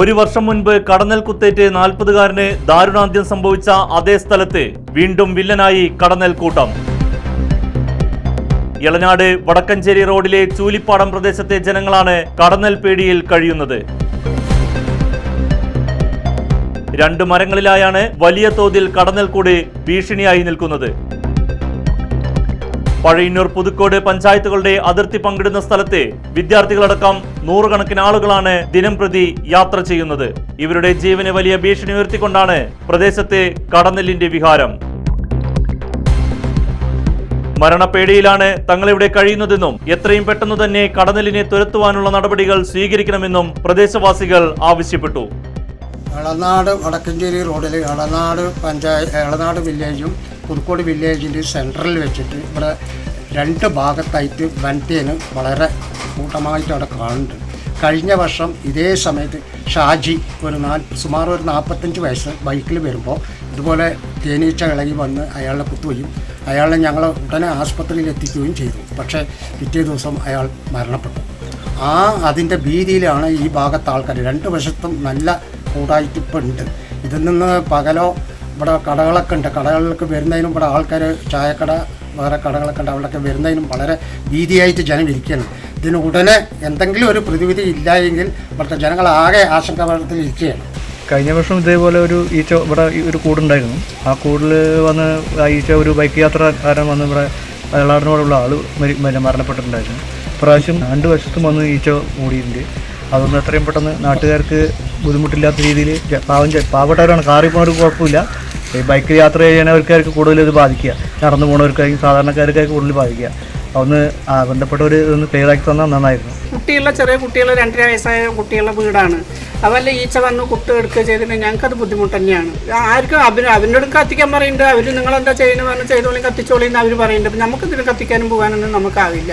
ഒരു വർഷം മുൻപ് കടന്നൽ കുത്തേറ്റ് നാൽപ്പതുകാരന് ദാരുണാന്ത്യം സംഭവിച്ച അതേ സ്ഥലത്ത് വീണ്ടും വില്ലനായി കടന്നൽ കൂട്ടം. ഇളനാട് വടക്കഞ്ചേരി റോഡിലെ ചൂലിപ്പാടം പ്രദേശത്തെ ജനങ്ങളാണ് കടന്നൽ പേടിയിൽ കഴിയുന്നത്. രണ്ട് മരങ്ങളിലായാണ് വലിയ തോതിൽ കടന്നൽ കൂടി ഭീഷണിയായി നിൽക്കുന്നത്. പഴയന്നൂർ പുതുക്കോട് പഞ്ചായത്തുകളുടെ അതിർത്തി പങ്കിടുന്ന സ്ഥലത്ത് വിദ്യാർത്ഥികളടക്കം നൂറുകണക്കിന് ആളുകളാണ് ദിനം പ്രതി യാത്ര ചെയ്യുന്നത്. ഇവരുടെ ജീവന് വലിയ ഭീഷണി ഉയർത്തിക്കൊണ്ടാണ് പ്രദേശത്തെ കടന്നെല്ലിന്റെ വിഹാരം. മരണപ്പേടിയിലാണ് തങ്ങളിവിടെ കഴിയുന്നതെന്നും എത്രയും പെട്ടെന്ന് തന്നെ കടന്നലിനെ തുരത്തുവാനുള്ള നടപടികൾ സ്വീകരിക്കണമെന്നും പ്രദേശവാസികൾ ആവശ്യപ്പെട്ടു. എളനാട് വടക്കഞ്ചേരി റോഡിൽ എളനാട് പഞ്ചായത്ത് എളനാട് വില്ലേജും പുതുക്കോട് വില്ലേജിന്റെ സെൻട്രലിൽ വെച്ചിട്ട് ഇവിടെ രണ്ട് ഭാഗത്തായിട്ട് വനത്തേന് വളരെ കൂട്ടമായിട്ട് അവിടെ കാണുന്നുണ്ട്. കഴിഞ്ഞ വർഷം ഇതേ സമയത്ത് ഷാജി ഒരു നാൽ സുമാർ ഒരു നാൽപ്പത്തഞ്ച് വയസ്സ് ബൈക്കിൽ വരുമ്പോൾ ഇതുപോലെ തേനീച്ച ഇളകി വന്ന് അയാളെ കുത്തുകയും അയാളെ ഞങ്ങൾ ഉടനെ ആസ്പത്രിയിൽ എത്തിക്കുകയും ചെയ്തു. പക്ഷേ പിറ്റേ ദിവസം അയാൾ മരണപ്പെട്ടു. ആ അതിന്റെ ഭീതിയിലാണ് ഈ ഭാഗത്തെ ആൾക്കാർ രണ്ട് വശത്തും നല്ല കൂടായിട്ട് ഇപ്പം ഉണ്ട്. ഇതിൽ നിന്ന് പകലോ ഇവിടെ കടകളൊക്കെ ഉണ്ട്. കടകളിലൊക്കെ വരുന്നതിനും ഇവിടെ ആൾക്കാർ ചായക്കട വേറെ കടകളൊക്കെ ഉണ്ട്. അവിടെയൊക്കെ വരുന്നതിനും വളരെ ഭീതിയായിട്ട് ജനം ഇരിക്കുകയാണ്. ഇതിന് ഉടനെ എന്തെങ്കിലും ഒരു പ്രതിവിധി ഇല്ല എങ്കിൽ ഇവിടുത്തെ ജനങ്ങൾ ആകെ ആശങ്കാപരത്തിൽ ഇരിക്കുകയാണ്. കഴിഞ്ഞ വർഷം ഇതേപോലെ ഒരു ഈച്ച ഇവിടെ ഒരു കൂടുണ്ടായിരുന്നു. ആ കൂടിൽ വന്ന് ആ ഈച്ച ഒരു ബൈക്ക് യാത്രക്കാരൻ വന്ന് ഇവിടെ വെള്ളാടിനോടുള്ള ആൾ മരി മര- മരണപ്പെട്ടിട്ടുണ്ടായിരുന്നു. പ്രാവശ്യം രണ്ട് വശത്തും വന്ന് ഈച്ച മൂടിയിട്ടുണ്ട് അതൊന്നും എത്രയും പെട്ടെന്ന് നാട്ടുകാർക്ക് ബുദ്ധിമുട്ടില്ലാത്ത രീതിയിൽ പാവം പാവപ്പെട്ടവരാണ്. കാറിൽ പോകുന്നവർക്ക് കുഴപ്പമില്ല. ബൈക്ക് യാത്ര ചെയ്യുന്നവർക്കാർക്ക് കൂടുതൽ ഇത് ബാധിക്കുക. നടന്നു പോകുന്നവർക്കായി സാധാരണക്കാർക്കായി കൂടുതൽ ബാധിക്കുക. അതൊന്ന് ബന്ധപ്പെട്ടവർ ഇതൊന്ന് ക്ലിയർ ആക്കി തന്നാൽ നന്നായിരുന്നു. കുട്ടികളുടെ ചെറിയ കുട്ടികൾ രണ്ടര വയസ്സായ കുട്ടികളുടെ വീടാണ്. അവല്ല ഈച്ച വന്ന് കുട്ടി എടുക്കുക ചെയ്തിട്ടുണ്ടെങ്കിൽ ഞങ്ങൾക്കത് ബുദ്ധിമുട്ട് തന്നെയാണ്. ആർക്കും അവന് അവനോട് കത്തിക്കാൻ പറയുന്നുണ്ട്. അവർ നിങ്ങളെന്താ ചെയ്യുന്നത് പറഞ്ഞ് ചെയ്തോളി കത്തിച്ചോളി എന്ന് അവർ പറയുന്നുണ്ട്. അപ്പം നമുക്കിതിന് കത്തിക്കാനും പോകാനൊന്നും നമുക്കാവില്ല.